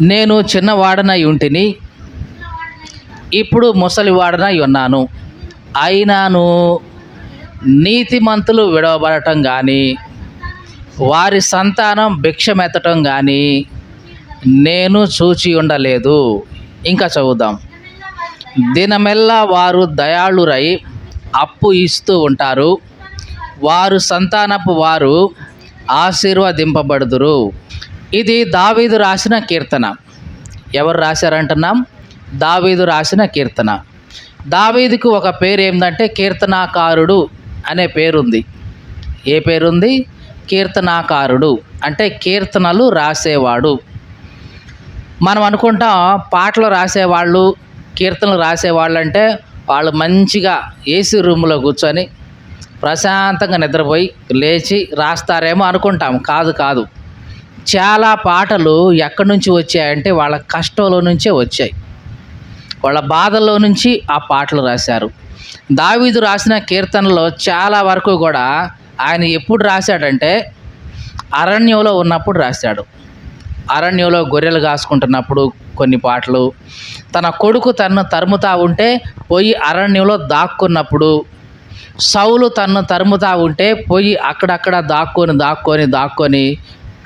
నేను చిన్నవాడనై ఉంటిని ఇప్పుడు ముసలివాడనై ఉన్నాను. అయినాను నీతిమంతులు విడవబడటం కానీ వారి సంతానం భిక్షమెత్తటం కానీ నేను చూచి ఉండలేదు. ఇంకా చదువుదాం. దినమెల్లా వారు దయాళురై అప్పు ఇస్తూ ఉంటారు. వారు సంతానపు వారు ఆశీర్వదింపబడుదురు. ఇది దావీదు రాసిన కీర్తన. ఎవరు రాశారంటున్నాం? దావీదు రాసిన కీర్తన. దావీదుకు ఒక పేరు ఏంటంటే కీర్తనాకారుడు అనే పేరుంది. ఏ పేరుంది? కీర్తనాకారుడు. అంటే కీర్తనలు రాసేవాడు. మనం అనుకుంటాం పాటలు రాసేవాళ్ళు కీర్తనలు రాసేవాళ్ళు అంటే వాళ్ళు మంచిగా ఏసీ రూమ్లో కూర్చొని ప్రశాంతంగా నిద్రపోయి లేచి రాస్తారేమో అనుకుంటాం. కాదు కాదు. చాలా పాటలు ఎక్కడి నుంచి వచ్చాయంటే వాళ్ళ కష్టంలో నుంచే వచ్చాయి. వాళ్ళ బాధల్లో నుంచి ఆ పాటలు రాశారు. దావీదు రాసిన కీర్తనలో చాలా వరకు కూడా ఆయన ఎప్పుడు రాశాడంటే అరణ్యంలో ఉన్నప్పుడు రాశాడు. అరణ్యంలో గొర్రెలు కాసుకుంటున్నప్పుడు కొన్ని పాటలు తన కొడుకు తన్ను తరుముతా ఉంటే పోయి అరణ్యంలో దాక్కున్నప్పుడు సౌలు తన్ను తరుముతా ఉంటే పోయి అక్కడక్కడ దాక్కొని దాక్కొని దాక్కొని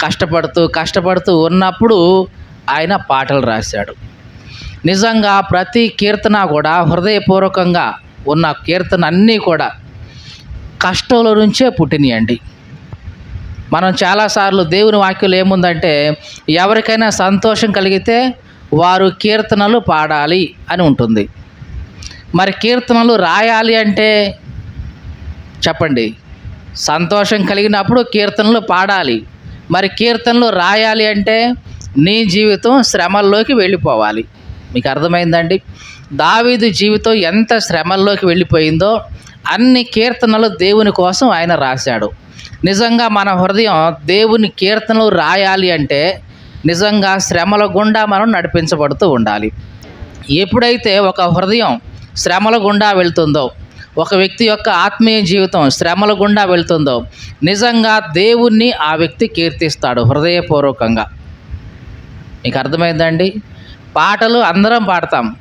కష్టపడుతూ కష్టపడుతూ ఉన్నప్పుడు ఆయన పాటలు రాశాడు. నిజంగా ప్రతి కీర్తన కూడా హృదయపూర్వకంగా ఉన్న కీర్తన అన్నీ కూడా కష్టంలో నుంచే పుట్టినాయండి. మనం చాలాసార్లు దేవుని వాక్యంలో ఏముందంటే ఎవరికైనా సంతోషం కలిగితే వారు కీర్తనలు పాడాలి అని ఉంటుంది. మరి కీర్తనలు రాయాలి అంటే చెప్పండి సంతోషం కలిగినప్పుడు కీర్తనలు పాడాలి. మరి కీర్తనలు రాయాలి అంటే నీ జీవితం శ్రమల్లోకి వెళ్ళిపోవాలి. మీకు అర్థమైందండి? దావీదు జీవితం ఎంత శ్రమల్లోకి వెళ్ళిపోయిందో అన్ని కీర్తనలు దేవుని కోసం ఆయన రాశాడు. నిజంగా మన హృదయం దేవుని కీర్తనలు రాయాలి అంటే నిజంగా శ్రమల గుండా మనం నడిపించబడుతూ ఉండాలి. ఎప్పుడైతే ఒక హృదయం శ్రమల గుండా వెళ్తుందో ఒక వ్యక్తి యొక్క ఆత్మీయ జీవితం శ్రమల గుండా వెళ్తుందో నిజంగా దేవుణ్ణి ఆ వ్యక్తి కీర్తిస్తాడు హృదయపూర్వకంగా. మీకు అర్థమైందండి? పాటలు అందరం పాడతాం.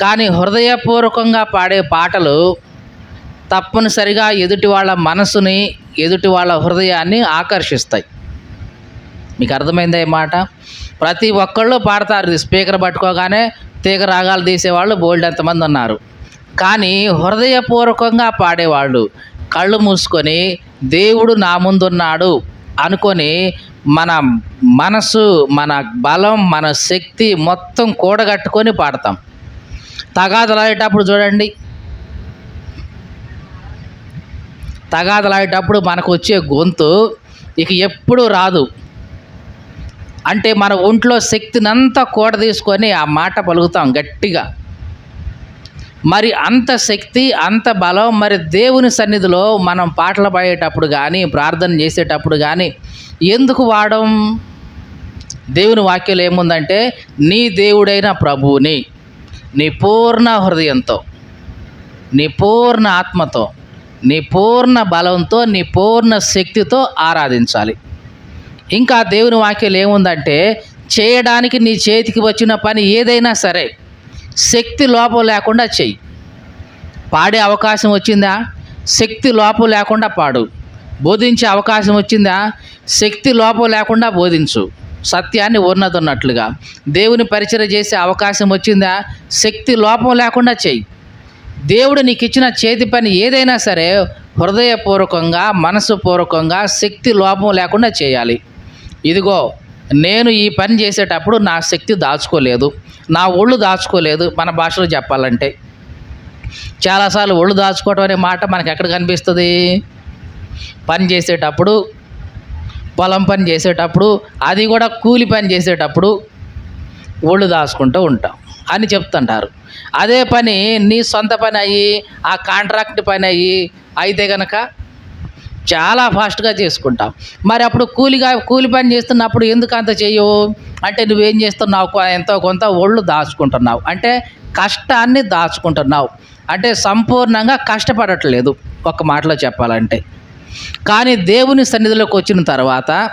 కానీ హృదయపూర్వకంగా పాడే పాటలు తప్పనిసరిగా ఎదుటి వాళ్ళ మనసుని ఎదుటి వాళ్ళ హృదయాన్ని ఆకర్షిస్తాయి. మీకు అర్థమైందా ఈ మాట? ప్రతి ఒక్కళ్ళు పాడతారు. స్పీకర్ పట్టుకోగానే తీగ రాగాలు తీసేవాళ్ళు బోల్డ్ ఎంతమంది ఉన్నారు. కానీ హృదయపూర్వకంగా పాడేవాళ్ళు. కళ్ళు మూసుకొని దేవుడు నా ముందున్నాడు అనుకొని మన మనసు మన బలం మన శక్తి మొత్తం కూడగట్టుకొని పాడతాం. తగాదలాడేటప్పుడు చూడండి. తగాదలాడేటప్పుడు మనకు వచ్చే గొంతు ఇక ఎప్పుడు రాదు. అంటే మన ఒంట్లో శక్తినంతా కూడ తీసుకొని ఆ మాట పలుకుతాం గట్టిగా. మరి అంత శక్తి అంత బలం మరి దేవుని సన్నిధిలో మనం పాటలు పాడేటప్పుడు కానీ ప్రార్థన చేసేటప్పుడు కానీ ఎందుకు వాడం? దేవుని వాక్యం ఏముందంటే నీ దేవుడైన ప్రభువుని నీ పూర్ణ హృదయంతో నీ పూర్ణ ఆత్మతో నీ పూర్ణ బలంతో నీ పూర్ణ శక్తితో ఆరాధించాలి. ఇంకా దేవుని వాక్యం ఏముందంటే చేయడానికి నీ చేతికి వచ్చిన పని ఏదైనా సరే శక్తి లోపం లేకుండా చెయ్యి. పాడే అవకాశం వచ్చిందా? శక్తి లోపం లేకుండా పాడు. బోధించే అవకాశం వచ్చిందా? శక్తి లోపం లేకుండా బోధించు. సత్యాన్ని ఉన్నదన్నట్లుగా దేవుని పరిచయం చేసే అవకాశం వచ్చిందా? శక్తి లోపం లేకుండా చెయ్యి. దేవుడు నీకు ఇచ్చిన చేతి పని ఏదైనా సరే హృదయపూర్వకంగా మనసుపూర్వకంగా శక్తి లోపం లేకుండా చేయాలి. ఇదిగో నేను ఈ పని చేసేటప్పుడు నా శక్తి దాచుకోలేదు. నా ఒళ్ళు దాచుకోలేదు మన భాషలో చెప్పాలంటే. చాలాసార్లు ఒళ్ళు దాచుకోవటం అనే మాట మనకు ఎక్కడ కనిపిస్తుంది? పని చేసేటప్పుడు పొలం పని చేసేటప్పుడు అది కూడా కూలి పని చేసేటప్పుడు ఒళ్ళు దాచుకుంటూ ఉంటాం అని చెప్తుంటారు. అదే పని నీ సొంత పని అయ్యి ఆ కాంట్రాక్ట్ పని అయ్యి అయితే కనుక చాలా ఫాస్ట్గా చేసుకుంటాం మరి అప్పుడు కూలిగా కూలి పని చేస్తున్నప్పుడు ఎందుకు అంత చేయవు? అంటే నువ్వేం చేస్తున్నావు? ఎంతో కొంత ఒళ్ళు దాచుకుంటున్నావు. అంటే కష్టాన్ని దాచుకుంటున్నావు. అంటే సంపూర్ణంగా కష్టపడట్లేదు ఒక మాటలో చెప్పాలంటే. కానీ దేవుని సన్నిధిలోకి వచ్చిన తర్వాత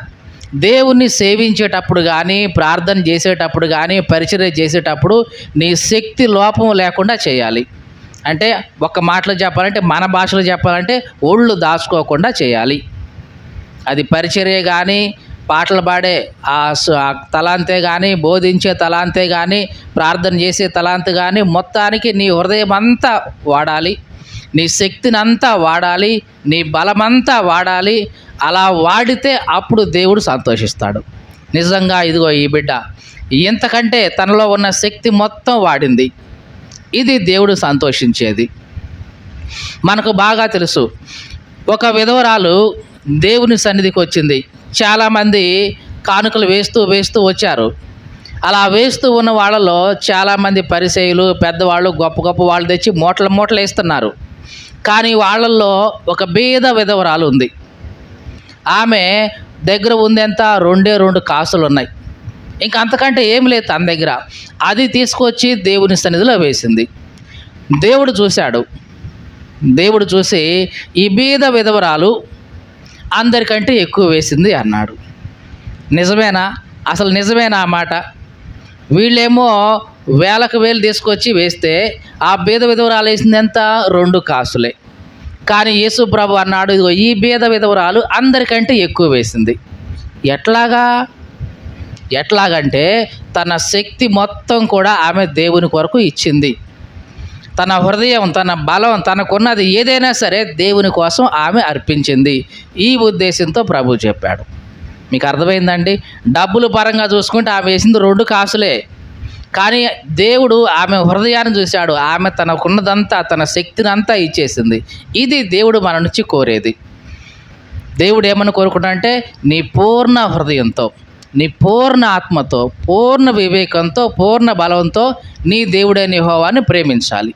దేవుణ్ణి సేవించేటప్పుడు కానీ ప్రార్థన చేసేటప్పుడు కానీ పరిచర్య చేసేటప్పుడు నీ శక్తి లోపం లేకుండా చేయాలి. అంటే ఒక మాటలో చెప్పాలంటే మన భాషలో చెప్పాలంటే ఒళ్ళు దాచుకోకుండా చేయాలి. అది పరిచర్య కానీ పాటలు పాడే ఆ స- తలాంతే కానీ బోధించే తలాంతే కానీ ప్రార్థన చేసే తలాంత కానీ మొత్తానికి నీ హృదయం అంతా వాడాలి. నీ శక్తిని అంతా వాడాలి. నీ బలమంతా వాడాలి. అలా వాడితే అప్పుడు దేవుడు సంతోషిస్తాడు. నిజంగా ఇదిగో ఈ బిడ్డ ఇంతకంటే తనలో ఉన్న శక్తి మొత్తం వాడింది. ఇది దేవుడు సంతోషించేది. మనకు బాగా తెలుసు ఒక విధవరాలు దేవుని సన్నిధికి వచ్చింది. చాలామంది కానుకలు వేస్తూ వేస్తూ వచ్చారు. అలా వేస్తూ ఉన్న వాళ్ళలో చాలామంది పరిచయులు పెద్దవాళ్ళు గొప్ప గొప్ప వాళ్ళు తెచ్చి మూటలు మూటలు వేస్తున్నారు. కానీ వాళ్ళల్లో ఒక బీద విధవరాలు ఉంది. ఆమె దగ్గర ఉందంతా? రెండే రెండు కాసులు ఉన్నాయి ఇంకా అంతకంటే ఏం లేదు తన దగ్గర. అది తీసుకొచ్చి దేవుని సన్నిధిలో వేసింది. దేవుడు చూశాడు. దేవుడు చూసి ఈ బీద విధవరాలు అందరికంటే ఎక్కువ వేసింది అన్నాడు. నిజమేనా? అసలు నిజమేనా ఆ మాట? వీళ్ళేమో వేలకు వేలు తీసుకొచ్చి వేస్తే ఆ బీద విధవరాలు వేసింది ఎంత? రెండు కాసులే. కానీ యేసు ప్రభు అన్నాడు ఇదిగో ఈ బీద విధవరాలు అందరికంటే ఎక్కువ వేసింది. ఎట్లాగా? ఎట్లాగంటే తన శక్తి మొత్తం కూడా ఆమె దేవుని కొరకు ఇచ్చింది. తన హృదయం తన బలం తనకున్నది ఏదైనా సరే దేవుని కోసం ఆమె అర్పించింది. ఈ ఉద్దేశంతో ప్రభు చెప్పాడు. మీకు అర్థమైందండి? డబ్బులు పరంగా చూసుకుంటే ఆమె వేసింది రెండు కాసులే. కానీ దేవుడు ఆమె హృదయాన్ని చూశాడు. ఆమె తనకున్నదంతా తన శక్తిని అంతా ఇచ్చేసింది. ఇది దేవుడు మన నుంచి కోరేది. దేవుడు ఏమని కోరుకుంటా నీ పూర్ణ హృదయంతో. నీ పూర్ణ ఆత్మతో పూర్ణ వివేకంతో పూర్ణ బలంతో నీ దేవుడైన యెహోవాని ప్రేమించాలి.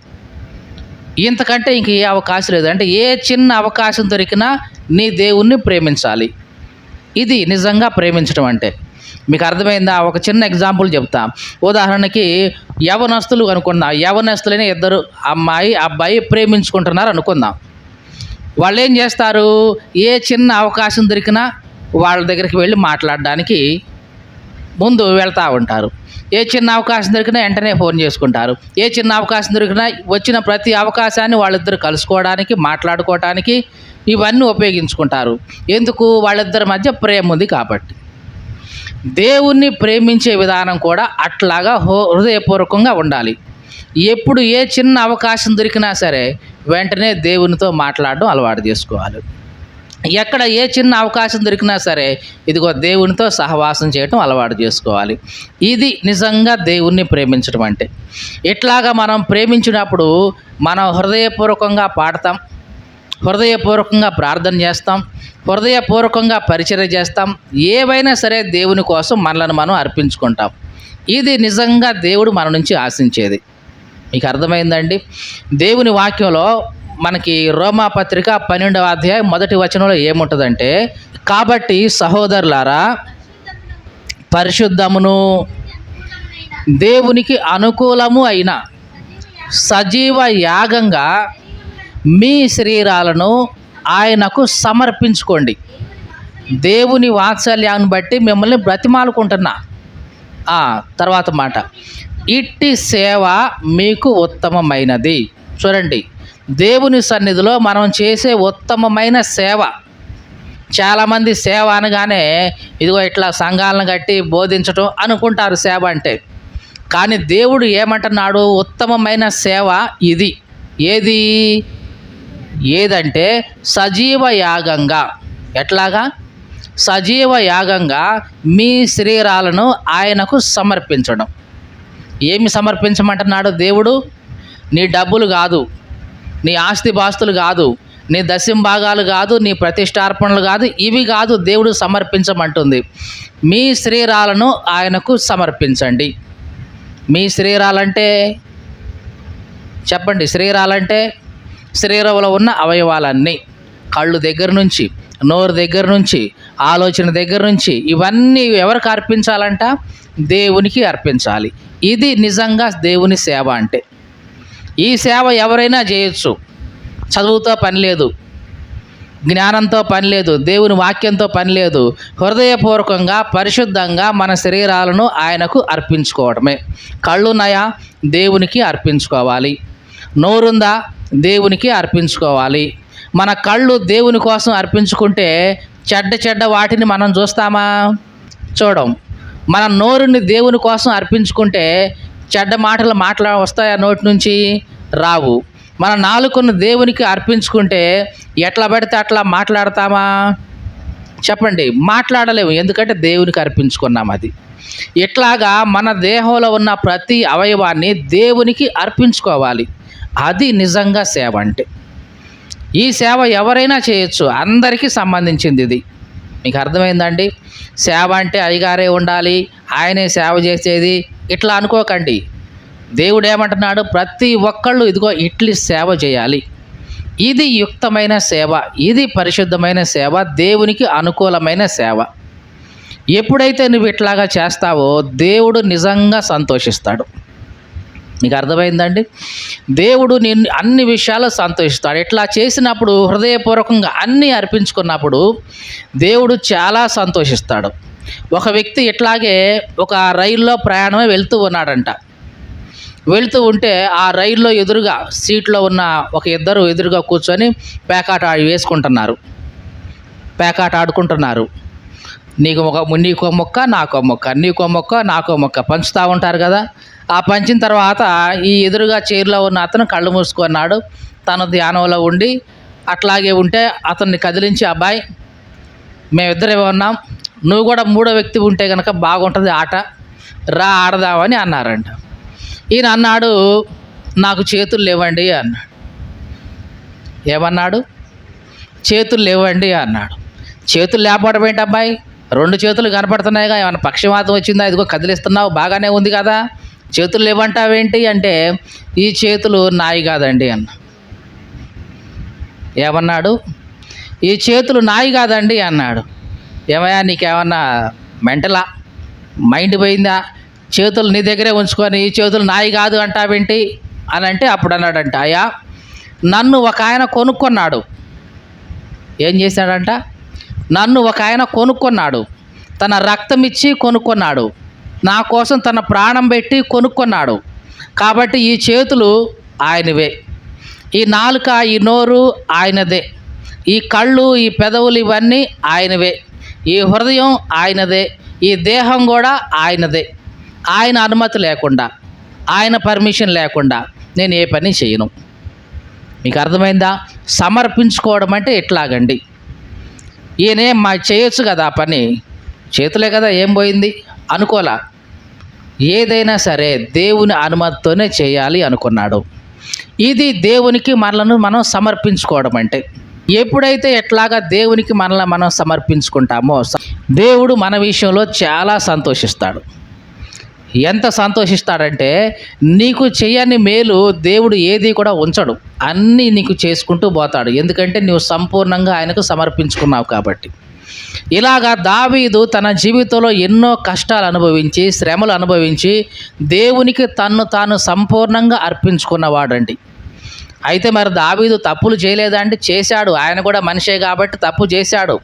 ఇంతకంటే ఇంక ఏ అవకాశం లేదు. అంటే ఏ చిన్న అవకాశం దొరికినా నీ దేవుణ్ణి ప్రేమించాలి. ఇది నిజంగా ప్రేమించడం అంటే. మీకు అర్థమైందా? ఒక చిన్న ఎగ్జాంపుల్ చెప్తా. ఉదాహరణకి యవనస్తులు అనుకుందాం. యవనస్తులైన ఇద్దరు అమ్మాయి అబ్బాయి ప్రేమించుకుంటున్నారు అనుకుందాం. వాళ్ళు ఏం చేస్తారు? ఏ చిన్న అవకాశం దొరికినా వాళ్ళ దగ్గరికి వెళ్ళి మాట్లాడడానికి ముందు వెళ్తూ ఉంటారు. ఏ చిన్న అవకాశం దొరికినా వెంటనే ఫోన్ చేసుకుంటారు. ఏ చిన్న అవకాశం దొరికినా వచ్చిన ప్రతి అవకాశాన్ని వాళ్ళిద్దరు కలుసుకోవడానికి మాట్లాడుకోవడానికి ఇవన్నీ ఉపయోగించుకుంటారు. ఎందుకు? వాళ్ళిద్దరి మధ్య ప్రేమ ఉంది కాబట్టి. దేవుణ్ణి ప్రేమించే విధానం కూడా అట్లాగా హో- హృదయపూర్వకంగా ఉండాలి. ఎప్పుడు ఏ చిన్న అవకాశం దొరికినా సరే వెంటనే దేవునితో మాట్లాడడం అలవాటు చేసుకోవాలి. ఎక్కడ ఏ చిన్న అవకాశం దొరికినా సరే ఇదిగో దేవునితో సహవాసం చేయటం అలవాటు చేసుకోవాలి. ఇది నిజంగా దేవుణ్ణి ప్రేమించడం అంటే. ఇట్లాగా మనం ప్రేమించినప్పుడు మనం హృదయపూర్వకంగా పాడతాం హృదయపూర్వకంగా ప్రార్థన చేస్తాం హృదయపూర్వకంగా పరిచయం చేస్తాం ఏవైనా సరే దేవుని కోసం మనలను మనం అర్పించుకుంటాం. ఇది నిజంగా దేవుడు మన నుంచి ఆశించేది. మీకు అర్థమైందండి? దేవుని వాక్యంలో మనకి రోమా పత్రిక పన్నెండవ అధ్యాయం మొదటి వచనంలో ఏముంటుందంటే కాబట్టి సహోదరులారా పరిశుద్ధమును దేవునికి అనుకూలము అయిన సజీవ యాగంగా మీ శరీరాలను ఆయనకు సమర్పించుకోండి. దేవుని వాత్సల్యాన్ని బట్టి మిమ్మల్ని బ్రతిమాలుకుంటున్నా. తర్వాత మాట ఇట్టి సేవ మీకు ఉత్తమమైనది. చూడండి దేవుని సన్నిధిలో మనం చేసే ఉత్తమమైన సేవ. చాలామంది సేవ అనగానే ఇదిగో ఇట్లా సంఘాలను కట్టి బోధించటం అనుకుంటారు సేవ అంటే. కానీ దేవుడు ఏమంటున్నాడు? ఉత్తమమైన సేవ ఇది. ఏది? ఏదంటే సజీవ యాగంగా. ఎట్లాగా? సజీవ యాగంగా మీ శరీరాలను ఆయనకు సమర్పించడం. ఏమి సమర్పించమంటున్నాడు దేవుడు? నీ డబ్బులు కాదు. నీ ఆస్తి బాస్తులు కాదు నీ దశింభాగాలు కాదు నీ ప్రతిష్టార్పణలు కాదు ఇవి కాదు దేవుడు సమర్పించమంటుంది. మీ శరీరాలను ఆయనకు సమర్పించండి. మీ శరీరాలంటే చెప్పండి శరీరాలంటే శరీరంలో ఉన్న అవయవాలన్నీ కళ్ళు దగ్గర నుంచి నోరు దగ్గర నుంచి ఆలోచన దగ్గర నుంచి ఇవన్నీ ఎవరికి అర్పించాలంట? దేవునికి అర్పించాలి. ఇది నిజంగా దేవుని సేవ అంటే. ఈ సేవ ఎవరైనా చేయొచ్చు. చదువుతో పని లేదు. జ్ఞానంతో పని లేదు. దేవుని వాక్యంతో పని లేదు. హృదయపూర్వకంగా పరిశుద్ధంగా మన శరీరాలను ఆయనకు అర్పించుకోవడమే. కళ్ళున్నాయా దేవునికి అర్పించుకోవాలి. నోరుందా దేవునికి అర్పించుకోవాలి. మన కళ్ళు దేవుని కోసం అర్పించుకుంటే చెడ్డ చెడ్డ వాటిని మనం చూస్తామా? చూడం. మన నోరుని దేవుని కోసం అర్పించుకుంటే చెడ్డ మాటలు మాట్లా వస్తాయా నోటి నుంచి? రావు. మన నాలుకను దేవునికి అర్పించుకుంటే ఎట్లా పడితే అట్లా మాట్లాడతామా? చెప్పండి మాట్లాడలేము. ఎందుకంటే దేవునికి అర్పించుకున్నాం అది. ఇట్లాగా మన దేహంలో ఉన్న ప్రతి అవయవాన్ని దేవునికి అర్పించుకోవాలి. అది నిజంగా సేవ అంటే. ఈ సేవ ఎవరైనా చేయొచ్చు. అందరికీ సంబంధించింది ఇది. మీకు అర్థమైందండి? సేవ అంటే అయ్యగారే ఉండాలి ఆయనే సేవ చేసేది. ఇట్లా అనుకోకండి. దేవుడు ఏమంటున్నాడు ప్రతి ఒక్కళ్ళు ఇదిగో ఇట్లి సేవ చేయాలి. ఇది యుక్తమైన సేవ ఇది పరిశుద్ధమైన సేవ దేవునికి అనుకూలమైన సేవ. ఎప్పుడైతే నువ్వు ఇట్లాగా చేస్తావో దేవుడు నిజంగా సంతోషిస్తాడు. మీకు అర్థమైందండి? దేవుడు నిన్ను అన్ని విషయాలు సంతోషిస్తాడు. ఇట్లా చేసినప్పుడు హృదయపూర్వకంగా అన్నీ అర్పించుకున్నప్పుడు దేవుడు చాలా సంతోషిస్తాడు. ఒక వ్యక్తి ఇట్లాగే ఒక రైల్లో ప్రయాణమే వెళ్తూ ఉన్నాడంట. వెళ్తూ ఉంటే ఆ రైల్లో ఎదురుగా సీట్లో ఉన్న ఒక ఇద్దరు ఎదురుగా కూర్చొని పేకాట వేసుకుంటున్నారు. పేకాట ఆడుకుంటున్నారు. నీకు ఒక నీకో మొక్క నాకో మొక్క నీకో మొక్క నాకో మొక్క పంచుతూ ఉంటారు కదా? ఆ పంచిన తర్వాత ఈ ఎదురుగా చైర్లో ఉన్న అతను కళ్ళు మూసుకున్నాడు. తను ధ్యానంలో ఉండి అట్లాగే ఉంటే అతన్ని కదిలించి అబ్బాయి మేమిద్దరే ఉన్నాం. నువ్వు కూడా మూడో వ్యక్తి ఉంటే కనుక బాగుంటుంది ఆట. రా ఆడదామని అన్నారంట. ఈయన అన్నాడు నాకు చేతులు లేవండి అన్నాడు. ఏమన్నాడు? చేతులు లేవండి అన్నాడు. చేతులు లేకపోవడం ఏంటి అబ్బాయి? రెండు చేతులు కనపడుతున్నాయిగా. ఏమైనా పక్షవాతం వచ్చిందా? ఇదిగో కదిలిస్తున్నావు. బాగానే ఉంది కదా. చేతులు లేవంటావేంటి అంటే ఈ చేతులు నాయి కాదండి అన్న. ఏమన్నాడు? ఈ చేతులు నాయి కాదండి అన్నాడు. ఏమయ్యా నీకేమన్నా మెంటలా? మైండ్ పోయిందా? చేతులు నీ దగ్గరే ఉంచుకొని ఈ చేతులు నాయి కాదు అంటావేంటి? అని అంటే అప్పుడు అన్నాడంట అయ్యా నన్ను ఒక ఆయన కొనుక్కున్నాడు. ఏం చేశాడంట? నన్ను ఒక ఆయన కొనుక్కున్నాడు. తన రక్తం ఇచ్చి కొనుక్కున్నాడు. నా కోసం తన ప్రాణం పెట్టి కొనుక్కున్నాడు. కాబట్టి ఈ చేతులు ఆయనవే. ఈ నాలుక ఈ నోరు ఆయనదే. ఈ కళ్ళు ఈ పెదవులు ఇవన్నీ ఆయనవే. ఈ హృదయం ఆయనదే. ఈ దేహం కూడా ఆయనదే. ఆయన అనుమతి లేకుండా ఆయన పర్మిషన్ లేకుండా నేను ఏ పని చేయను. మీకు అర్థమైందా? సమర్పించుకోవడం అంటే ఇట్లాగండి ఈయనే మా చేయొచ్చు కదా ఆ పని. చేతులే కదా ఏం పోయింది? అనుకోలా. ఏదైనా సరే దేవుని అనుమతితోనే చేయాలి అనుకున్నాడు. ఇది దేవునికి మనలను మనం సమర్పించుకోవడం అంటే. ఎప్పుడైతే ఎట్లాగా దేవునికి మనల్ని మనం సమర్పించుకుంటామో దేవుడు మన విషయంలో చాలా సంతోషిస్తాడు. ఎంత సంతోషిస్తాడంటే నీకు చేయని మేలు దేవుడు ఏది కూడా ఉంచడు. అన్నీ నీకు చేసుకుంటూ పోతాడు. ఎందుకంటే నువ్వు సంపూర్ణంగా ఆయనకు సమర్పించుకున్నావు కాబట్టి. ఇలాగా దావీదు తన జీవితంలో ఎన్నో కష్టాలు అనుభవించి శ్రమలు అనుభవించి దేవునికి తన్ను తాను సంపూర్ణంగా అర్పించుకున్నవాడండి. అయితే మరి దావీదు తప్పులు చేయలేదా అంటే చేశాడు. ఆయన కూడా మనిషే కాబట్టి తప్పు చేశాడు.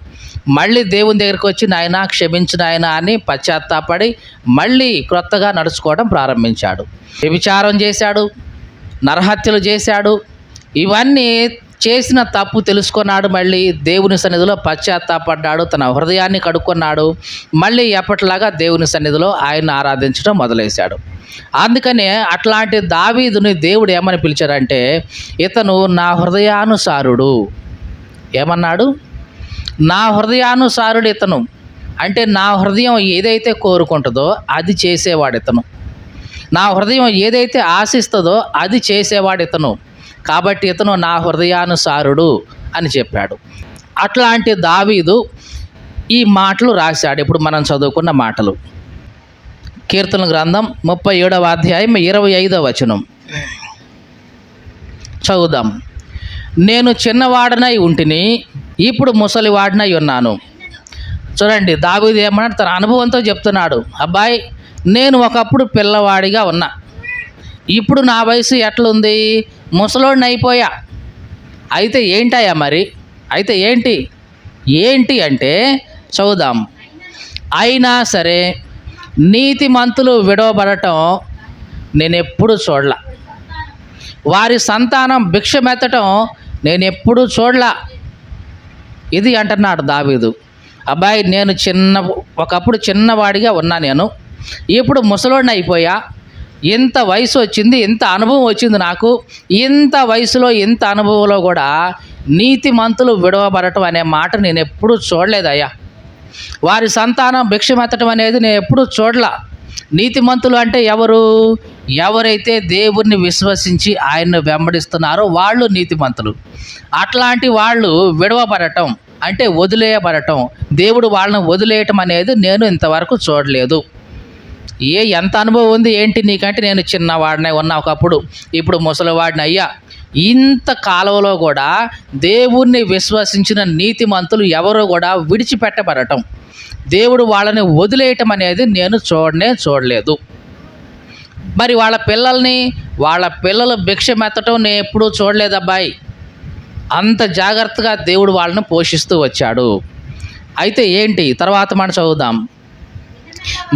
మళ్ళీ దేవుని దగ్గరికి వచ్చి నాయన క్షమించిన ఆయన అని పశ్చాత్తాపడి మళ్ళీ క్రొత్తగా నడుచుకోవడం ప్రారంభించాడు. వ్యభిచారం చేశాడు నరహత్యలు చేశాడు. ఇవన్నీ చేసిన తప్పు తెలుసుకున్నాడు మళ్ళీ దేవుని సన్నిధిలో పశ్చాత్తాపడ్డాడు తన హృదయాన్ని కడుక్కున్నాడు మళ్ళీ ఎప్పటిలాగా దేవుని సన్నిధిలో ఆయన ఆరాధించడం మొదలేశాడు అందుకనే అట్లాంటి దావీదుని దేవుడు ఏమని పిలిచాడంటే ఇతను నా హృదయానుసారుడు. ఏమన్నాడు? నా హృదయానుసారుడు ఇతను. అంటే నా హృదయం ఏదైతే కోరుకుంటుందో అది చేసేవాడు ఇతను. నా హృదయం ఏదైతే ఆశిస్తుందో అది చేసేవాడు ఇతను. కాబట్టి ఇతను నా హృదయానుసారుడు అని చెప్పాడు. అట్లాంటి దావీదు ఈ మాటలు రాశాడు. ఇప్పుడు మనం చదువుకున్న మాటలు. కీర్తన గ్రంథం ముప్పై ఏడవ అధ్యాయం ఇరవై ఐదవ వచనం. చదువుదాం. నేను చిన్నవాడనై ఉంటిని ఇప్పుడు ముసలివాడినై ఉన్నాను. చూడండి దావీదు ఏమన్నాడు? తన అనుభవంతో చెప్తున్నాడు. అబ్బాయి నేను ఒకప్పుడు పిల్లవాడిగా ఉన్నా. ఇప్పుడు నా వయసు ఎట్లుంది? ముసలోడిని అయిపోయా. అయితే ఏంటయ్యా మరి? అయితే ఏంటి? ఏంటి అంటే చదుదాం అయినా సరే నీతిమంతులు విడవబడటం నేను ఎప్పుడు చూడలా. వారి సంతానం భిక్షమెత్తటం నేను ఎప్పుడు చూడలా. ఇది అంటున్నాడు దావీదు. అబ్బాయి నేను చిన్న ఒకప్పుడు చిన్నవాడిగా ఉన్నా నేను. ఇప్పుడు ముసలోడిని అయిపోయా. ఇంత వయసు వచ్చింది ఇంత అనుభవం వచ్చింది నాకు ఇంత వయసులో ఇంత అనుభవంలో కూడా నీతిమంతులు విడవబడటం అనే మాట నేను ఎప్పుడూ చూడలేదయ్యా వారి సంతానం భిక్షమెత్తడం అనేది నేను ఎప్పుడూ చూడలా. నీతిమంతులు అంటే ఎవరు? ఎవరైతే దేవుణ్ణి విశ్వసించి ఆయన్ను వెంబడిస్తున్నారో వాళ్ళు నీతిమంతులు అట్లాంటి వాళ్ళు విడవబడటం అంటే వదిలేయబడటం దేవుడు వాళ్ళని వదిలేయటం అనేది నేను ఇంతవరకు చూడలేదు. ఏ ఎంత అనుభవం ఉంది ఏంటి నీకంటే నేను చిన్నవాడినే ఉన్నా ఒకప్పుడు. ఇప్పుడు ముసలివాడిని అయ్యా. ఇంత కాలంలో కూడా దేవుణ్ణి విశ్వసించిన నీతిమంతులు ఎవరు కూడా విడిచిపెట్టబడటం దేవుడు వాళ్ళని వదిలేయటం అనేది నేను చూడనే చూడలేదు. మరి వాళ్ళ పిల్లల్ని వాళ్ళ పిల్లలు భిక్ష మెత్తటం నేను ఎప్పుడూ చూడలేదబ్బాయి. అంత జాగ్రత్తగా దేవుడు వాళ్ళని పోషిస్తూ వచ్చాడు. అయితే ఏంటి? తర్వాత మనం చదువుదాం.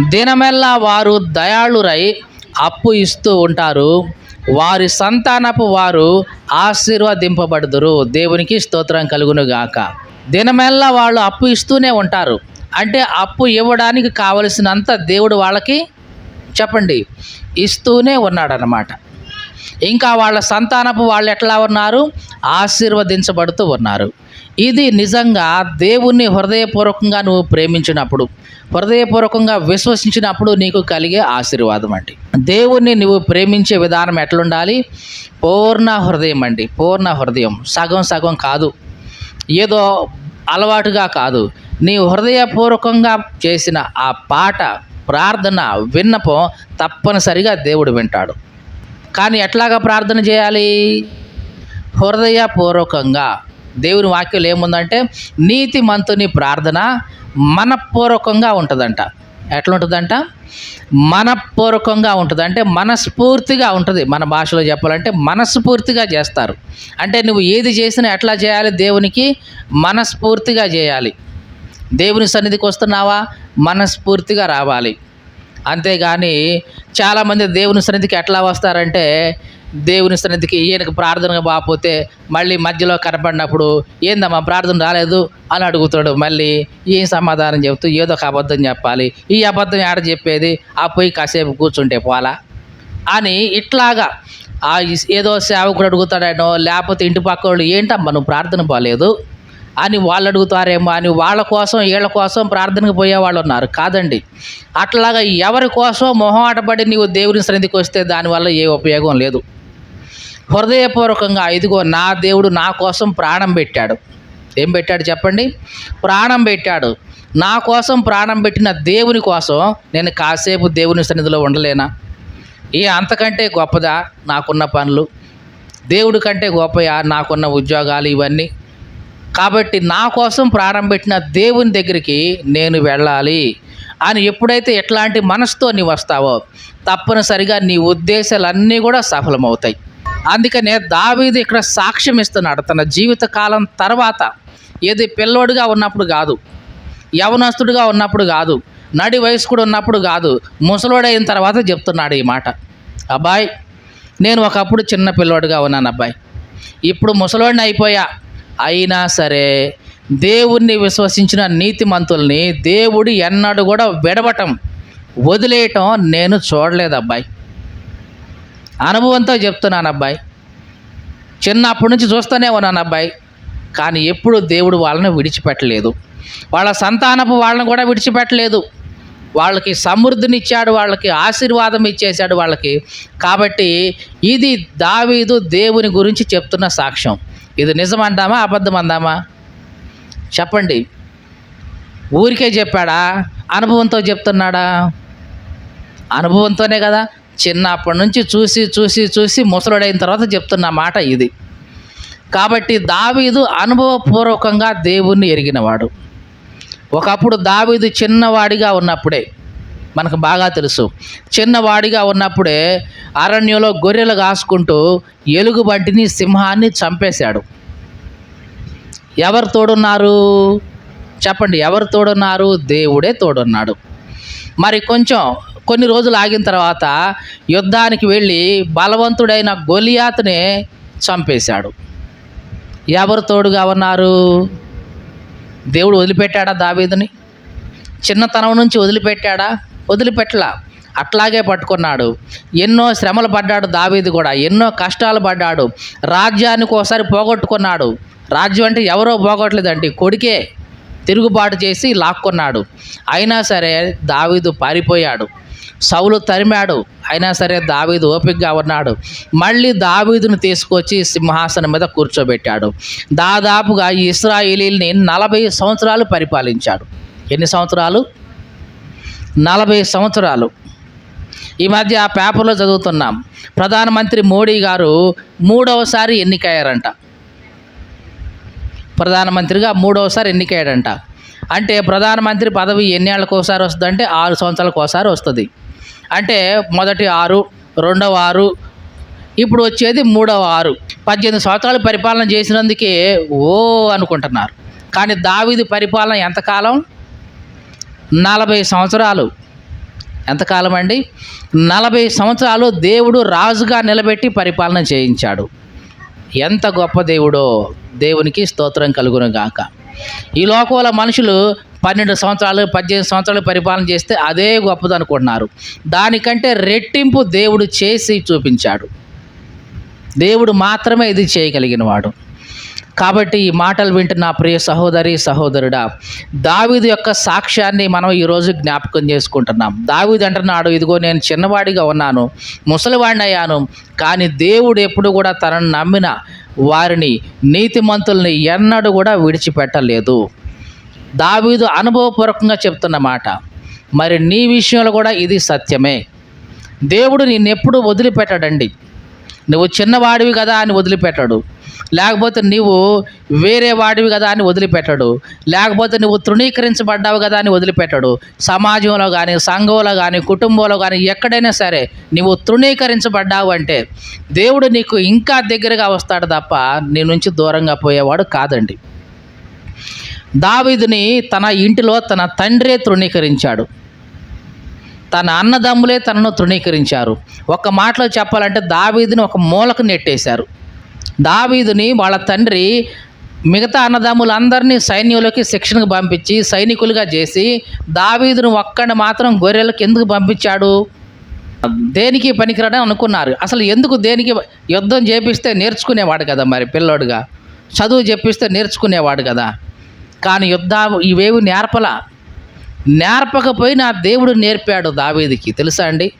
దినమెల్లా వారు దయాళురై అప్పు ఇస్తూ ఉంటారు. వారి సంతానపు వారు ఆశీర్వదింపబడుదురు. దేవునికి స్తోత్రం కలుగును గాక. దినమెల్లా వాళ్ళు అప్పు ఇస్తూనే ఉంటారు. అంటే అప్పు ఇవ్వడానికి కావలసినంత దేవుడు వాళ్ళకి చెప్పండి. ఇస్తూనే ఉన్నాడనమాట ఇంకా వాళ్ళ సంతానపు వాళ్ళు ఎట్లా ఉన్నారు? ఆశీర్వదించబడుతూ ఉన్నారు. ఇది నిజంగా దేవుణ్ణి హృదయపూర్వకంగా నువ్వు ప్రేమించినప్పుడు హృదయపూర్వకంగా విశ్వసించినప్పుడు నీకు కలిగే ఆశీర్వాదం అండి. దేవుణ్ణి నువ్వు ప్రేమించే విధానం ఎట్లుండాలి? పూర్ణ హృదయం అండి. పూర్ణ హృదయం. సగం సగం కాదు. ఏదో అలవాటుగా కాదు. నీ హృదయపూర్వకంగా చేసిన ఆ పాట ప్రార్థన విన్నపం తప్పనిసరిగా దేవుడు వింటాడు. కానీ ఎట్లాగా ప్రార్థన చేయాలి? హృదయపూర్వకంగా దేవుని వాక్యం ఏముందంటే నీతి మంతుని ప్రార్థన మనపూర్వకంగా ఉంటుందంట. ఎట్లా ఉంటుందంట? మనపూర్వకంగా ఉంటుంది. అంటే మనస్ఫూర్తిగా ఉంటుంది. మన భాషలో చెప్పాలంటే మనస్ఫూర్తిగా చేస్తారు. అంటే నువ్వు ఏది చేసినా ఎట్లా చేయాలి దేవునికి? మనస్ఫూర్తిగా చేయాలి. దేవుని సన్నిధికి వస్తున్నావా? మనస్ఫూర్తిగా రావాలి. అంతేగాని చాలామంది దేవుని సన్నిధికి ఎట్లా వస్తారంటే దేవుని సన్నిధికి ఈయనకు ప్రార్థన బాపోతే మళ్ళీ మధ్యలో కనపడినప్పుడు ఏందమ్మా ప్రార్థన రాలేదు? అని అడుగుతాడు. మళ్ళీ ఏం సమాధానం చెబుతూ ఏదో ఒక అబద్ధం చెప్పాలి. ఈ అబద్ధం ఆడ చెప్పేది ఆ పోయి కాసేపు కూర్చుంటే పోలా అని ఇట్లాగా ఆ ఏదో సేవకుడు అడుగుతాడనో లేకపోతే ఇంటి పక్క వాళ్ళు ఏంటమ్మా నువ్వు ప్రార్థన పోలేదు అని వాళ్ళు అడుగుతారేమో అని వాళ్ళ కోసం వీళ్ళ కోసం ప్రార్థనకు పోయే వాళ్ళు ఉన్నారు. కాదండి. అట్లాగా ఎవరి కోసం మొహమాటపడి నీవు దేవుని సన్నిధికి వస్తే దానివల్ల ఏ ఉపయోగం లేదు. హృదయపూర్వకంగా ఇదిగో నా దేవుడు నా కోసం ప్రాణం పెట్టాడు. ఏం పెట్టాడు చెప్పండి? ప్రాణం పెట్టాడు. నా కోసం ప్రాణం పెట్టిన దేవుని కోసం నేను కాసేపు దేవుని సన్నిధిలో ఉండలేనా? ఏ అంతకంటే గొప్పదా నాకున్న పనులు? దేవుడి కంటే గొప్పయా నాకున్న ఉద్యోగాలు ఇవన్నీ? కాబట్టి నా కోసం ప్రాణం పెట్టిన దేవుని దగ్గరికి నేను వెళ్ళాలి. అని ఎప్పుడైతే ఎట్లాంటి మనసుతో నీవు వస్తావో తప్పనిసరిగా నీ ఉద్దేశాలన్నీ కూడా సఫలమవుతాయి. అందుకనే దావీదు ఇక్కడ సాక్ష్యం ఇస్తున్నాడు. తన జీవిత కాలం తర్వాత ఏది పిల్లోడుగా ఉన్నప్పుడు కాదు యవనస్తుడిగా ఉన్నప్పుడు కాదు నడి వయస్కుడు ఉన్నప్పుడు కాదు ముసలోడైన తర్వాత చెప్తున్నాడు ఈ మాట. అబ్బాయి నేను ఒకప్పుడు చిన్న పిల్లోడుగా ఉన్నాను అబ్బాయి. ఇప్పుడు ముసలోడిని అయిపోయా. అయినా సరే దేవుణ్ణి విశ్వసించిన నీతిమంతుల్ని దేవుడు ఎన్నడూ కూడా విడవటం వదిలేయటం నేను చూడలేదు అబ్బాయి. అనుభవంతో చెప్తున్నాను అబ్బాయి చిన్నప్పటి నుంచి చూస్తూనే ఉన్నాను అబ్బాయి కానీ ఎప్పుడు దేవుడు వాళ్ళని విడిచిపెట్టలేదు. వాళ్ళ సంతానపు వాళ్ళని కూడా విడిచిపెట్టలేదు. వాళ్ళకి సమృద్ధినిచ్చాడు వాళ్ళకి ఆశీర్వాదం ఇచ్చేశాడు వాళ్ళకి. కాబట్టి ఇది దావీదు దేవుని గురించి చెప్తున్న సాక్ష్యం. ఇది నిజమందామా అబద్ధం అందామా చెప్పండి. ఊరికే చెప్పాడా? అనుభవంతో చెప్తున్నాడా? అనుభవంతోనే కదా? చిన్నప్పటి నుంచి చూసి చూసి చూసి ముసలుడైన తర్వాత చెప్తున్న మాట ఇది. కాబట్టి దావీదు అనుభవపూర్వకంగా దేవుణ్ణి ఎరిగినవాడు. ఒకప్పుడు దావీదు చిన్నవాడిగా ఉన్నప్పుడే మనకు బాగా తెలుసు చిన్నవాడిగా ఉన్నప్పుడే అరణ్యంలో గొర్రెలు కాసుకుంటూ ఎలుగుబంటిని సింహాన్ని చంపేశాడు. ఎవరు తోడున్నారు? చెప్పండి ఎవరు తోడున్నారు? దేవుడే తోడున్నాడు. మరి కొంచెం కొన్ని రోజులు ఆగిన తర్వాత యుద్ధానికి వెళ్ళి బలవంతుడైన గొలియాతునే చంపేశాడు. ఎవరు తోడుగా ఉన్నారు? దేవుడు వదిలిపెట్టాడా దావీదుని? చిన్నతనం నుంచి వదిలిపెట్టాడా? వదిలిపెట్టలా. అట్లాగే పట్టుకున్నాడు. ఎన్నో శ్రమలు పడ్డాడు దావీది కూడా. ఎన్నో కష్టాలు పడ్డాడు. రాజ్యానికి ఒకసారి పోగొట్టుకున్నాడు. రాజ్యం అంటే ఎవరో పోగొట్టలేదండి. కొడుకే తిరుగుబాటు చేసి లాక్కున్నాడు. అయినా సరే దావీదు పారిపోయాడు. సౌలు తరిమాడు. అయినా సరే దావీదు ఓపికగా ఉన్నాడు. మళ్ళీ దావీదును తీసుకొచ్చి సింహాసనం మీద కూర్చోబెట్టాడు. దాదాపుగా ఈ ఇస్రాయేలీల్ని నలభై సంవత్సరాలు పరిపాలించాడు. ఎన్ని సంవత్సరాలు? నలభై సంవత్సరాలు. ఈ మధ్య ఆ పేపర్లో చదువుతున్నాం. ప్రధానమంత్రి మోడీ గారు మూడవసారి ఎన్నికయ్యారంట. ప్రధానమంత్రిగా మూడవసారి ఎన్నికయ్యాడంట. అంటే ప్రధానమంత్రి పదవి ఎన్నేళ్ళకి వస్తుందంటే ఆరు సంవత్సరాలకు ఒకసారి వస్తుంది. అంటే మొదటి ఆరు రెండవ ఆరు ఇప్పుడు వచ్చేది మూడవ ఆరు. పద్దెనిమిది సంవత్సరాలు పరిపాలన చేసినందుకే ఓ అనుకుంటున్నారు. కానీ దావీది పరిపాలన ఎంతకాలం? నలభై సంవత్సరాలు. ఎంతకాలం అండి? నలభై సంవత్సరాలు దేవుడు రాజుగా నిలబెట్టి పరిపాలన చేయించాడు. ఎంత గొప్ప దేవుడో దేవునికి స్తోత్రం కలుగును గాక. ఈ లోకంలో మనుషులు పన్నెండు సంవత్సరాలు పద్దెనిమిది సంవత్సరాలు పరిపాలన చేస్తే అదే గొప్పది అనుకుంటున్నారు దానికంటే రెట్టింపు దేవుడు చేసి చూపించాడు. దేవుడు మాత్రమే ఇది చేయగలిగిన వాడు. కాబట్టి ఈ మాటలు వింటున్న ప్రియ సహోదరి సహోదరుడా దావీదు యొక్క సాక్ష్యాన్ని మనం ఈరోజు జ్ఞాపకం చేసుకుంటున్నాం. దావీదు అంటున్నాడు ఇదిగో నేను చిన్నవాడిగా ఉన్నాను ముసలివాడిని అయ్యాను కానీ దేవుడు ఎప్పుడు కూడా తనను నమ్మిన వారిని నీతిమంతుల్ని ఎన్నడూ కూడా విడిచిపెట్టలేదు. దావీదు అనుభవపూర్వకంగా చెప్తున్న మాట. మరి నీ విషయంలో కూడా ఇది సత్యమే. దేవుడు నిన్నెప్పుడు వదిలిపెట్టాడండి. నువ్వు చిన్నవాడివి కదా అని వదిలిపెట్టాడు. లేకపోతే నీవు వేరే వాడివి కదా అని వదిలిపెట్టాడు. లేకపోతే నువ్వు తృణీకరించబడ్డావు కదా అని వదిలిపెట్టాడు. సమాజంలో కానీ సంఘంలో కానీ కుటుంబంలో కానీ ఎక్కడైనా సరే నువ్వు తృణీకరించబడ్డావు అంటే దేవుడు నీకు ఇంకా దగ్గరగా వస్తాడు తప్ప నీ నుంచి దూరంగా పోయేవాడు కాదండి. దావీదుని తన ఇంటిలో తన తండ్రే తృణీకరించాడు. తన అన్నదమ్ములే తనను తృణీకరించారు. ఒక మాటలో చెప్పాలంటే దావీదుని ఒక మూలకు నెట్టేశారు. దావీదుని వాళ్ళ తండ్రి మిగతా అన్నదమ్ములందరినీ సైన్యంలోకి శిక్షణకు పంపించి సైనికులుగా చేసి దావీదును ఒక్కడిని మాత్రం గొర్రెలకు ఎందుకు పంపించాడు? దేనికి పనికిరాడని అనుకున్నారు. అసలు ఎందుకు దేనికి యుద్ధం చేపిస్తే నేర్చుకునేవాడు కదా మరి పిల్లోడుగా? చదువు చెప్పిస్తే నేర్చుకునేవాడు కదా? కానీ యుద్ధ ఇవేవి నేర్పల. నేర్పకపోయినా దేవుడు నేర్పాడు దావీదికి. తెలుసా అండి?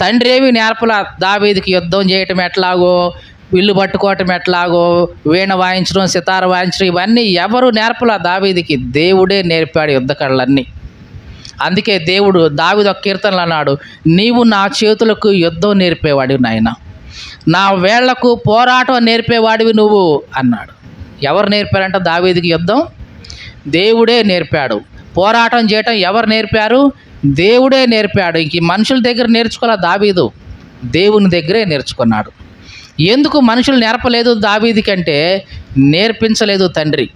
తండ్రి ఏమి నేర్పల దావేదికి యుద్ధం చేయటం ఎట్లాగో? ఇల్లు పట్టుకోవటం ఎట్లాగో? వీణ వాయించడం సితార వాయించడం ఇవన్నీ ఎవరు నేర్పల దావీదికి? దేవుడే నేర్పాడు యుద్ధ కళ్ళన్నీ. అందుకే దేవుడు దావిద కీర్తనలు అన్నాడు నీవు నా చేతులకు యుద్ధం నేర్పేవాడివి నాయన. నా వేళ్ళకు పోరాటం నేర్పేవాడివి నువ్వు అన్నాడు. ఎవరు నేర్పారంట దావీదికి యుద్ధం? దేవుడే నేర్పాడు. పోరాటం చేయటం ఎవరు నేర్పారు? దేవుడే నేర్పాడు. ఇంక మనుషుల దగ్గర నేర్చుకోలే దావీదు? దేవుని దగ్గరే నేర్చుకున్నాడు. ఎందుకు మనుషులు నేర్పలేదు దావీది కంటే నేర్పించలేదు తండ్రి.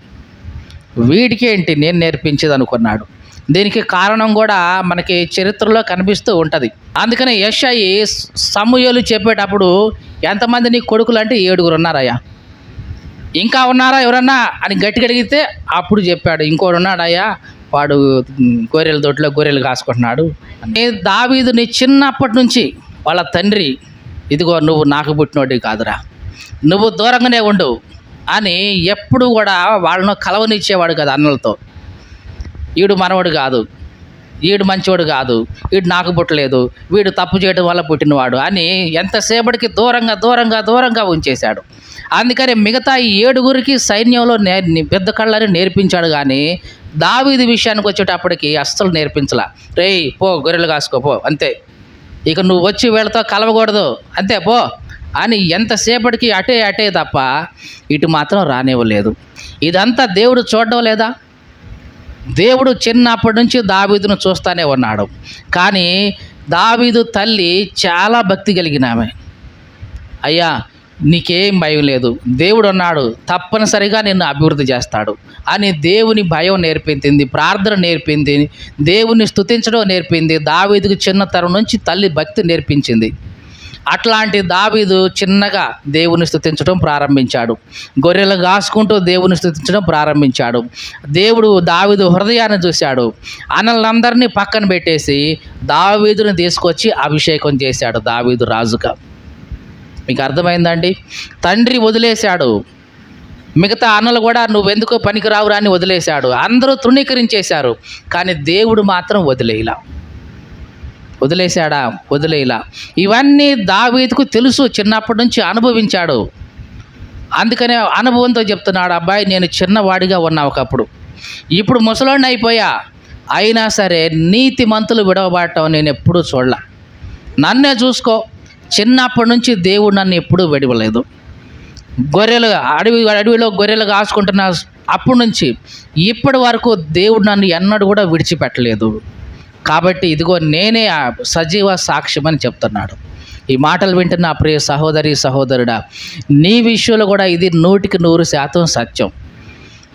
వీడికేంటి నేను నేర్పించేది అనుకున్నాడు. దీనికి కారణం కూడా మనకి చరిత్రలో కనిపిస్తూ ఉంటుంది. అందుకనే యషయి సమూహలు చెప్పేటప్పుడు ఎంతమంది నీ కొడుకులు అంటే ఏడుగురు ఉన్నారయ్యా. ఇంకా ఉన్నారా ఎవరన్నా అని గట్టిగా అడిగితే అప్పుడు చెప్పాడు. ఇంకోడు ఉన్నాడయ్యా వాడు గొర్రెల దొడ్లో గొర్రెలు కాసుకుంటున్నాడు. దావీదుని చిన్నప్పటి నుంచి వాళ్ళ తండ్రి ఇదిగో నువ్వు నాకు పుట్టినోడి కాదురా నువ్వు దూరంగానే ఉండు అని ఎప్పుడు కూడా వాళ్ళను కలవనిచ్చేవాడు కదా అన్నలతో. వీడు మనవడు కాదు వీడు మంచివాడు కాదు వీడు నాకు పుట్టలేదు వీడు తప్పు చేయడం వల్ల పుట్టినవాడు అని ఎంతసేపటికి దూరంగా దూరంగా దూరంగా ఉంచేశాడు. అందుకని మిగతా ఈ ఏడుగురికి సైన్యంలో నే పెద్ద కళ్ళని నేర్పించాడు కానీ దావీది విషయానికి వచ్చేటప్పటికి అస్సలు నేర్పించలా. రే పో గొర్రెలు కాసుకో పో అంతే. ఇక నువ్వు వచ్చి వీళ్ళతో కలవకూడదు. అంతే పో. అని ఎంతసేపటికి అటే అటే తప్ప ఇటు మాత్రం రానివ్వలేదు. ఇదంతా దేవుడు చూడడం లేదా? దేవుడు చిన్నప్పటి నుంచి దావీదును చూస్తానే ఉన్నాడు. కానీ దావీదు తల్లి చాలా భక్తి కలిగిన ఆమె. అయ్యా నీకేం భయం లేదు. దేవుడు అన్నాడు తప్పనిసరిగా నిన్ను అభివృద్ధి చేస్తాడు. అని దేవుని భయం నేర్పింది ప్రార్థన నేర్పింది దేవుని స్థుతించడం నేర్పింది దావీదుకు చిన్నతరం నుంచి తల్లి భక్తి నేర్పించింది. అట్లాంటి దావీదు చిన్నగా దేవుని స్థుతించడం ప్రారంభించాడు. గొర్రెలు కాసుకుంటూ దేవుని స్థుతించడం ప్రారంభించాడు. దేవుడు దావీదు హృదయాన్ని చూశాడు. అనలందరినీ పక్కన పెట్టేసి దావీదుని తీసుకొచ్చి అభిషేకం చేశాడు దావీదు రాజుగా. మీకు అర్థమైందండి? తండ్రి వదిలేశాడు. మిగతా అన్నలు కూడా నువ్వెందుకో పనికిరావురా అని వదిలేశాడు. అందరూ తృణీకరించేశారు. కానీ దేవుడు మాత్రం వదిలేయలా. వదిలేశాడా? వదిలేయలా. ఇవన్నీ దావీదుకు తెలుసు. చిన్నప్పటి నుంచి అనుభవించాడు. అందుకనే అనుభవంతో చెప్తున్నాడు అబ్బాయి నేను చిన్నవాడిగా ఉన్నా ఒకప్పుడు. ఇప్పుడు ముసలోడిని అయిపోయా. అయినా సరే నీతి మంతులు విడవబడటం నేను ఎప్పుడూ చూడలే. నన్నే చూసుకో. చిన్నప్పటి నుంచి దేవుడు నన్ను ఎప్పుడూ విడవలేదు. గొర్రెలు అడవి అడవిలో గొర్రెలు కాసుకుంటున్న అప్పటి నుంచి ఇప్పటి వరకు దేవుడు నన్ను ఎన్నడూ కూడా విడిచిపెట్టలేదు. కాబట్టి ఇదిగో నేనే సజీవ సాక్ష్యం అని చెప్తున్నాడు. ఈ మాటలు వింటున్న ప్రియ సహోదరి సహోదరుడా నీ విషయంలో కూడా ఇది నూటికి నూరు శాతం సత్యం.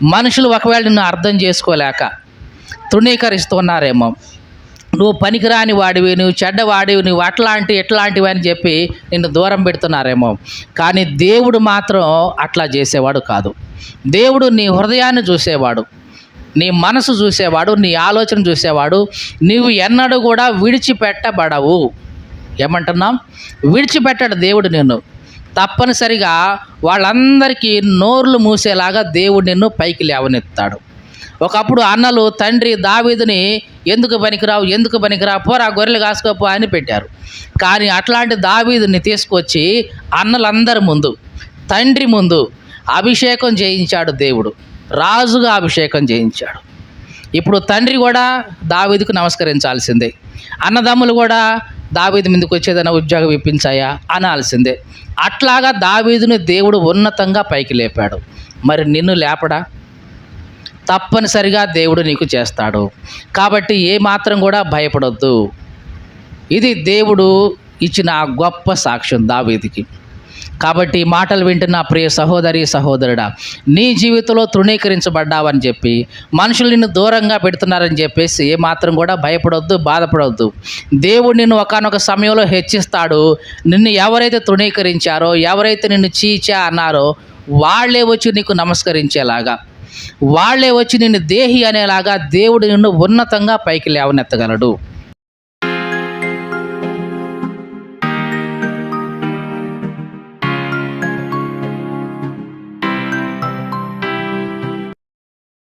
మనుషులు ఒకవేళ నిన్ను అర్థం చేసుకోలేక తృణీకరిస్తున్నారేమో నువ్వు పనికిరాని వాడివి నువ్వు చెడ్డవాడివి నువ్వు అట్లాంటి ఎట్లాంటివి అని చెప్పి నిన్ను దూరం పెడుతున్నారేమో. కానీ దేవుడు మాత్రం అట్లా చేసేవాడు కాదు. దేవుడు నీ హృదయాన్ని చూసేవాడు నీ మనసు చూసేవాడు నీ ఆలోచన చూసేవాడు నీవు ఎన్నడూ కూడా విడిచిపెట్టబడవు. ఏమంటున్నాం? విడిచిపెట్టాడు దేవుడు నిన్ను. తప్పనిసరిగా వాళ్ళందరికీ నోర్లు మూసేలాగా దేవుడు నిన్ను పైకి లేవనెత్తాడు. ఒకప్పుడు అన్నలు తండ్రి దావీదుని ఎందుకు పనికిరావు ఎందుకు పనికిరావు పోరా గొర్రెలు కాసుకోపో అని పెట్టారు. కానీ అట్లాంటి దావీదుని తీసుకొచ్చి అన్నలందరి ముందు తండ్రి ముందు అభిషేకం చేయించాడు దేవుడు. రాజుగా అభిషేకం చేయించాడు. ఇప్పుడు తండ్రి కూడా దావీదుకు నమస్కరించాల్సిందే. అన్నదమ్ములు కూడా దావీదు మీదకి వచ్చేదైనా ఉద్యోగం ఇప్పించాయా? అనాల్సిందే. అట్లాగా దావీదుని దేవుడు ఉన్నతంగా పైకి లేపాడు. మరి నిన్ను లేపడా? తప్పనిసరిగా దేవుడు నీకు చేస్తాడు. కాబట్టి ఏ మాత్రం కూడా భయపడొద్దు. ఇది దేవుడు ఇచ్చిన గొప్ప సాక్ష్యం దావీదికి. కాబట్టి మాటలు వింటున్న ప్రియ సహోదరి సహోదరుడా నీ జీవితంలో తృణీకరించబడ్డావని చెప్పి మనుషులు నిన్ను దూరంగా పెడుతున్నారని చెప్పేసి ఏమాత్రం కూడా భయపడొద్దు బాధపడవద్దు దేవుడు నిన్ను ఒకనొక సమయంలో హెచ్చిస్తాడు. నిన్ను ఎవరైతే తృణీకరించారో ఎవరైతే నిన్ను చీచా అన్నారో వాళ్ళే వచ్చి నీకు నమస్కరించేలాగా. వాళ్ళే వచ్చి నిన్ను దేహి అనేలాగా దేవుడు నిన్ను ఉన్నతంగా పైకి లేవనెత్తగలడు.